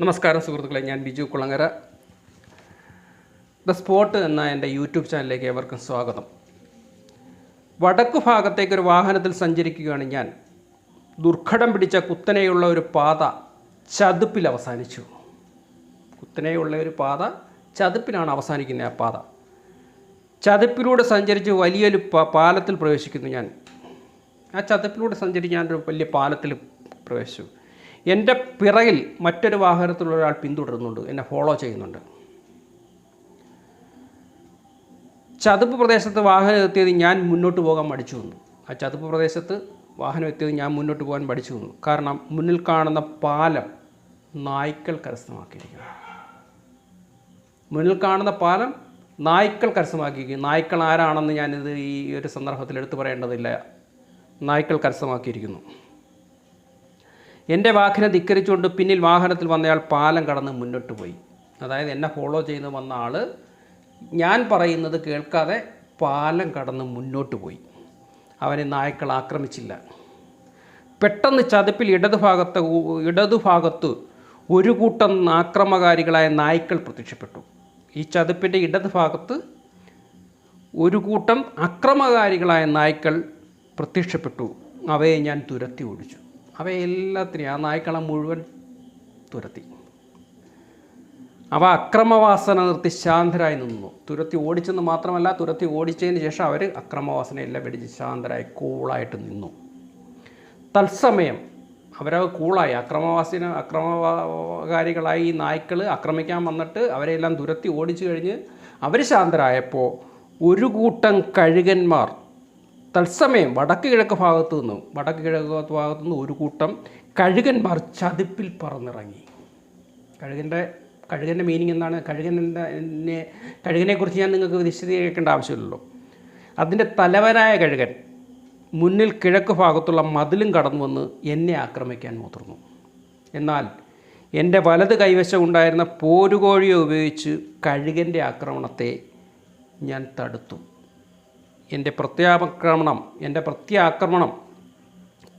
നമസ്കാരം സുഹൃത്തുക്കളെ ഞാൻ ബിജു കുളങ്ങര. ദ സ്പോട്ട് എന്ന എന്റെ യൂട്യൂബ് ചാനലിലേക്ക് ഏവർക്കും സ്വാഗതം. വടക്കു ഭാഗത്തേക്ക് ഒരു വാഹനത്തിൽ സഞ്ചരിക്കുകയാണ് ഞാൻ. ദുർഘടം പിടിച്ച കുത്തനെയുള്ള ഒരു പാത ചതുപ്പിൽ അവസാനിച്ചു. കുത്തനെയുള്ള ഒരു പാത ചതുപ്പിലാണ് അവസാനിക്കുന്നത് ആ പാത. ചതുപ്പിലൂടെ സഞ്ചരിച്ച് വലിയൊരു പാലത്തിൽ പ്രവേശിക്കുന്നു ഞാൻ. ആ ചതുപ്പിലൂടെ സഞ്ചരിച്ച് ഞാനൊരു വലിയ പാലത്തിൽ പ്രവേശിച്ചു. എന്റെ പിറകിൽ മറ്റൊരു വാഹനത്തിലുള്ള ഒരാൾ പിന്തുടരുന്നുണ്ട്. എന്നെ ഫോളോ ചെയ്യുന്നുണ്ട്. ചതുപ്പ് പ്രദേശത്ത് വാഹനം എത്തിയത് ഞാൻ മുന്നോട്ട് പോകാൻ മടിച്ചു വന്നു ആ ചതുപ്പ് പ്രദേശത്ത് വാഹനം എത്തിയത് ഞാൻ മുന്നോട്ട് പോകാൻ മടിച്ചു വന്നു കാരണം മുന്നിൽ കാണുന്ന പാലം നായ്ക്കൾ കരസ്ഥമാക്കിയിരിക്കുന്നു. മുന്നിൽ കാണുന്ന പാലം നായ്ക്കൾ കരസ്ഥമാക്കിയിരിക്കുന്നു. നായ്ക്കൾ ആരാണെന്ന് ഞാനിത് ഈ ഒരു സന്ദർഭത്തിൽ എടുത്തു പറയേണ്ടതില്ല. നായ്ക്കൾ കരസ്ഥമാക്കിയിരിക്കുന്നു. എന്റെ വാക്കിനെ ധിക്കരിച്ചുകൊണ്ട് പിന്നിൽ വാഹനത്തിൽ വന്നയാൾ പാലം കടന്ന് മുന്നോട്ട് പോയി. അതായത് എന്നെ ഫോളോ ചെയ്ത് വന്ന ആൾ ഞാൻ പറയുന്നത് കേൾക്കാതെ പാലം കടന്ന് മുന്നോട്ട് പോയി. അവനെ നായ്ക്കൾ ആക്രമിച്ചില്ല. പെട്ടെന്ന് ചതുപ്പിൽ ഇടതുഭാഗത്ത് ഇടതുഭാഗത്തു ഒരു കൂട്ടം ആക്രമകാരികളായ നായ്ക്കൾ പ്രത്യക്ഷപ്പെട്ടു. ഈ ചതുപ്പിന്റെ ഇടതുഭാഗത്ത് ഒരു കൂട്ടം അക്രമകാരികളായ നായ്ക്കൾ പ്രത്യക്ഷപ്പെട്ടു. അവയെ ഞാൻ തുരത്തി ഓടിച്ചു. അവയെല്ലാത്തിനെയും ആ നായ്ക്കളെ മുഴുവൻ തുരത്തി. അവ അക്രമവാസന നിർത്തി ശാന്തരായി നിന്നു. തുരത്തി ഓടിച്ചെന്ന് മാത്രമല്ല തുരത്തി ഓടിച്ചതിന് ശേഷം അവർ അക്രമവാസനയെല്ലാം വെടിച്ച് ശാന്തരായി കൂളായിട്ട് നിന്നു. തത്സമയം അവരവ കൂളായി. അക്രമവാസിന അക്രമകാരികളായി ഈ നായ്ക്കൾ ആക്രമിക്കാൻ വന്നിട്ട് അവരെല്ലാം തുരത്തി ഓടിച്ചു കഴിഞ്ഞ് അവർ ശാന്തരായപ്പോൾ ഒരു കൂട്ടം കഴുകന്മാർ തത്സമയം വടക്ക് കിഴക്ക് ഭാഗത്തു നിന്നും വടക്ക് കിഴക്ക് ഭാഗത്തു നിന്ന് ഒരു കൂട്ടം കഴുകന്മാർ ചതിപ്പിൽ പറന്നിറങ്ങി. കഴുകന്റെ കഴുകന്റെ മീനിങ് എന്താണ്? കഴുകൻ എന്താ കഴുകനെക്കുറിച്ച് ഞാൻ നിങ്ങൾക്ക് വിശദീകരിക്കേണ്ട ആവശ്യമില്ലല്ലോ. അതിന്റെ തലവനായ കഴുകൻ മുന്നിൽ കിഴക്ക് ഭാഗത്തുള്ള മതിലും കടന്നു വന്ന് എന്നെ ആക്രമിക്കാൻ മുതിർന്നു എന്നാൽ എന്റെ വലത് കൈവശം ഉണ്ടായിരുന്ന പോരുകോഴിയെ ഉപയോഗിച്ച് കഴുകന്റെ ആക്രമണത്തെ ഞാൻ തടുത്തു. എന്റെ പ്രത്യാക്രമണം എന്റെ പ്രത്യാക്രമണം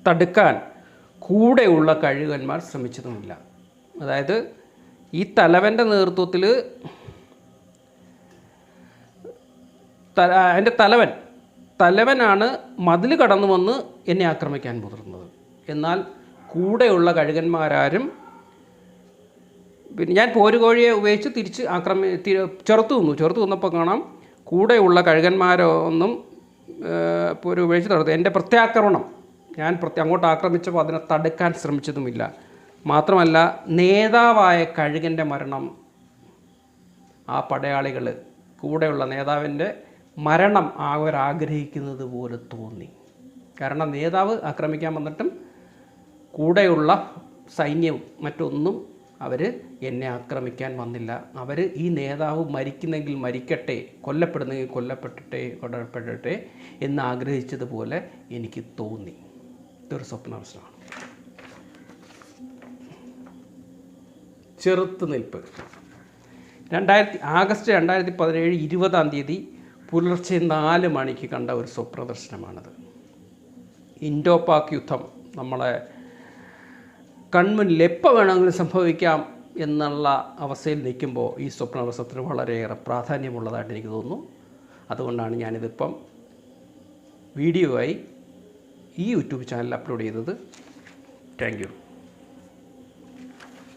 തടുക്കാൻ കൂടെയുള്ള കഴുകന്മാർ ശ്രമിച്ചതുമില്ല അതായത് ഈ തലവന്റെ നേതൃത്വത്തിൽ തല എന്റെ തലവൻ തലവനാണ് മതിൽ കടന്നു വന്ന് എന്നെ ആക്രമിക്കാൻ മുതിർന്നത്. എന്നാൽ കൂടെയുള്ള കഴുകന്മാരാരും പിന്നെ ഞാൻ പോരുകോഴിയെ ഉപയോഗിച്ച് തിരിച്ച് ആക്രമി ചെറുത്തു നിന്നു. ചെറുത്തു നിന്നപ്പോൾ കാണാം കൂടെയുള്ള കഴുകന്മാരോ ഒന്നും ഒരു ഉപയോഗിച്ച് തടുത്തു എന്റെ പ്രത്യാക്രമണം ഞാൻ പ്രത്യ അങ്ങോട്ട് ആക്രമിച്ചപ്പോൾ അതിനെ തടുക്കാൻ ശ്രമിച്ചതുമില്ല. മാത്രമല്ല നേതാവായ കഴുകന്റെ മരണം ആ പടയാളികൾ കൂടെയുള്ള നേതാവിന്റെ മരണം അവരാഗ്രഹിക്കുന്നത് പോലെ തോന്നി. കാരണം നേതാവ് ആക്രമിക്കാൻ വന്നിട്ടും കൂടെയുള്ള സൈന്യവും മറ്റൊന്നും അവർ എന്നെ ആക്രമിക്കാൻ വന്നില്ല. അവർ ഈ നേതാവ് മരിക്കുന്നെങ്കിൽ മരിക്കട്ടെ കൊല്ലപ്പെടുന്നെങ്കിൽ കൊല്ലപ്പെട്ടെ കൊല്ലപ്പെടട്ടെ എന്ന് ആഗ്രഹിച്ചതുപോലെ എനിക്ക് തോന്നി. ഇതൊരു സ്വപ്നവശമാണ് ചെറുത്തുനിൽപ്പ് രണ്ടായിരത്തി ആഗസ്റ്റ് രണ്ടായിരത്തി പതിനേഴ് ഇരുപതാം തീയതി പുലർച്ചെ നാല് മണിക്ക് കണ്ട ഒരു സ്വപ്നദർശനമാണത് ഇൻഡോ പാക് യുദ്ധം നമ്മളെ കൺമുന്നിൽ എപ്പോൾ വേണമെങ്കിലും സംഭവിക്കാം എന്നുള്ള അവസ്ഥയിൽ നിൽക്കുമ്പോൾ ഈ സ്വപ്നദർശനത്തിന് വളരെയേറെ പ്രാധാന്യമുള്ളതായിട്ട് എനിക്ക് തോന്നുന്നു. അതുകൊണ്ടാണ് ഞാനിതിപ്പം വീഡിയോ ആയി ഈ യൂട്യൂബ് ചാനലിൽ അപ്ലോഡ് ചെയ്തത്. Thank you.